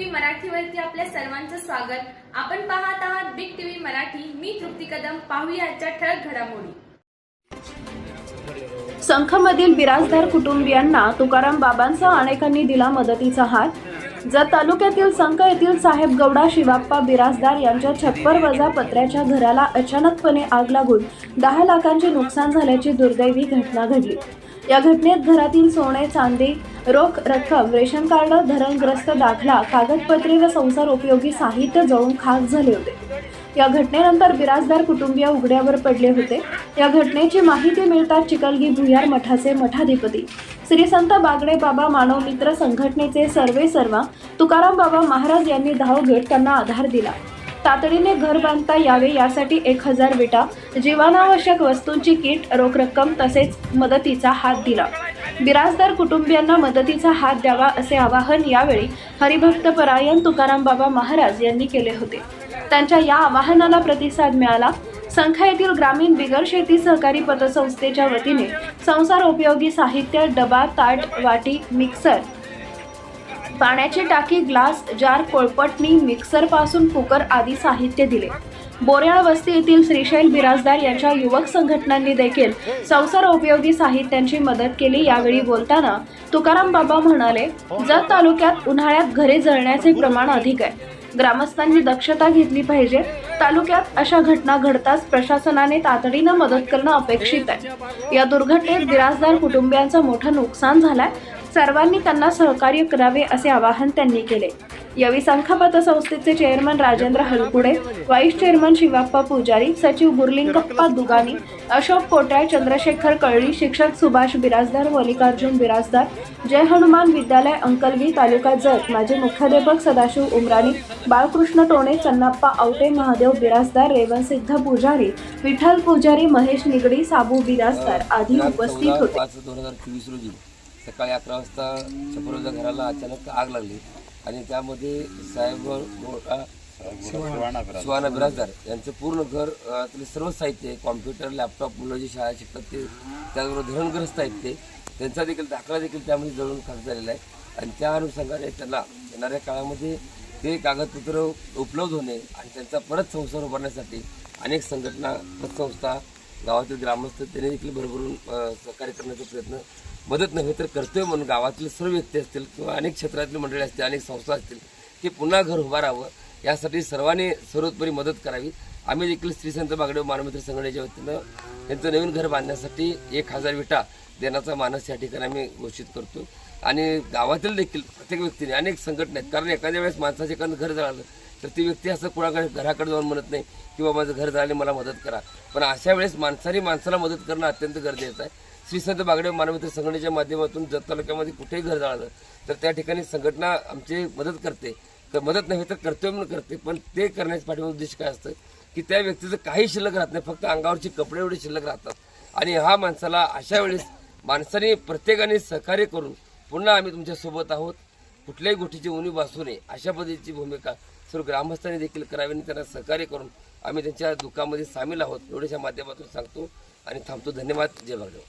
मराठीवरती आपल्या सर्वांचं स्वागत. आपण पाहत आहात बिग टीव्ही मराठी. मी तृप्ती कदम. पाहूया आजच्या ठळक घडामोडी. संखमधील बिराजदार कुटुंबियांना तुकाराम बाबांसह अनेकांनी दिला मदतीचा हात. जत तालुक्यातील संख येथील साहेब गौडा शिवाप्पा बिराजदार यांच्या छप्पर वजा पत्र्याच्या घराला अचानकपणे आग लागून दहा लाखांचे नुकसान झाल्याची दुर्दैवी घटना घडली. या घटनेत घरातील सोने चांदी रोख रक्कम रेशन कार्ड धरणग्रस्त दाखला कागदपत्रे व संसार उपयोगी साहित्य जळून खाक झाले होते. या घटनेनंतर बिराजदार कुटुंबीय उघड्यावर पडले होते. या घटनेची माहिती मिळताच चिकलगी भुयार मठाचे मठाधिपती श्री संत बागडे बाबा मानव मित्र संघटनेचे सर्वे सर्वा तुकाराम बाबा महाराज यांनी धाव घेत त्यांना आधार दिला. तातडीने घर बांधता यावे यासाठी एक हजार विटा जीवनावश्यक वस्तूंची किट रोख रक्कम तसेच मदतीचा हात दिला. बिराजदार कुटुंबियांना मदतीचा हात द्यावा असे आवाहन यावेळी हरिभक्त परायण तुकाराम बाबा महाराज यांनी केले होते. त्यांच्या या आवाहनाला प्रतिसाद मिळाला. संखा येथील ग्रामीण बिगर शेती सहकारी पतसंस्थेच्या वतीने संसार उपयोगी साहित्य डबा ताट वाटी मिक्सर पाण्याची टाकी ग्लास जार कोळपटणी मिक्सरपासून कुकर आदी साहित्य दिले. बोऱ्याळ वस्ती येथील श्रीशैल बिराजदार यांच्या युवक संघटनांनी देखील संसार उपयोगी साहित्यांची मदत केली. यावेळी बोलताना तुकाराम बाबा म्हणाले जत तालुक्यात उन्हाळ्यात घरे जळण्याचे प्रमाण अधिक आहे. ग्रामस्थांनी दक्षता घेतली पाहिजे. तालुक्यात अशा घटना घडताच प्रशासनाने तातडीनं मदत करणं अपेक्षित आहे. या दुर्घटनेत बिराजदार कुटुंबियांचं मोठं नुकसान झालंय. सर्वांनी त्यांना सहकार्य करावे असे आवाहन त्यांनी केले. यावेळी संख पतसंस्थेचे chairman Rajendra Halkude vice chairman Shivappa Pujari सचिव गुरलिंगप्पा दुगानी अशोक कोट्या चंद्रशेखर कळळी शिक्षक सुभाष बिराजदार मल्लिकार्जुन बिराजदार जय हनुमान विद्यालय अंकलवी तालुका जत माजी मुख्याध्यापक सदाशिव उमराणी बाळकृष्ण टोणे चन्नाप्पा आवटे महादेव बिराजदार रेवणसिद्ध पुजारी विठ्ठल पुजारी महेश निगडी साबू बिराजदार आदी उपस्थित होते. सकाळी अकरा वाजता छपरोजा घराला अचानक आग लागली आणि त्यामध्ये साहेब मोठा सुहाना बिराजदार यांचं पूर्ण घर अ, त्यातले सर्व साहित्य कॉम्प्युटर लॅपटॉप मुलं जे शाळा शिकतात ते त्याचबरोबर धरणग्रस्त आहेत ते त्यांचा देखील दाखला देखील त्यामध्ये जळून खाक झालेला आहे. आणि त्या अनुषंगाने त्यांना येणाऱ्या काळामध्ये ते कागदपत्र उपलब्ध होणे आणि त्यांचा परत संसार उभारण्यासाठी अनेक संघटना पतसंस्था गावातील ग्रामस्थ त्यांनी देखील भरभरून सहकार्य करण्याचा प्रयत्न मदत नव्हे तर कर्तव्य म्हणून गावातील सर्व व्यक्ती असतील किंवा अनेक क्षेत्रातील मंडळी असतील अनेक संस्था असतील की पुन्हा घर उभा राहावं. यासाठी सर्वांनी सर्वोत्परी मदत करावी. आम्ही देखील श्री संत बागडे मानमित्र संघटनेच्या वतीनं त्यांचं नवीन घर बांधण्यासाठी एक हजार विटा देण्याचा मानस या ठिकाणी आम्ही घोषित करतो. आणि गावातील देखील प्रत्येक व्यक्तीने अनेक संघटना आहेत. कारण एखाद्या वेळेस माणसाचे एखादं घर जळालं तर ती व्यक्ती असं कुणाकडे घराकडे जाऊन म्हणत नाही किंवा माझं घर झाले मला मदत करा. पण अशा वेळेस माणसाने माणसाला मदत करणं अत्यंत गरजेचं आहे. श्रीसंत बागडे मानवमित्र संघटनेच्या माध्यमातून जत तालुक्यामध्ये कुठेही घर जाळलं तर त्या ठिकाणी संघटना आमची मदत करते. तर मदत नव्हे तर कर्तव्य म्हणून करते पण ते करण्याच्या पाठीमागे उद्देश काय असतं? की त्या व्यक्तीचं काही शिल्लक राहत नाही फक्त अंगावरचे कपडे एवढे शिल्लक राहतात. आणि हा माणसाला अशा वेळेस माणसाने प्रत्येकाने सहकार्य करून पुन्हा आम्ही तुमच्यासोबत आहोत. कुठल्याही गोष्टीची उणीव भासू नये अशा पद्धतीची भूमिका सर्व ग्रामस्थांनी देखील करावे आणि त्यांना सहकार्य करून आम्ही त्यांच्या दुःखामध्ये सामील आहोत. एवढ्याच्या माध्यमातून सांगतो आणि थांबतो. धन्यवाद. जय भागदेव.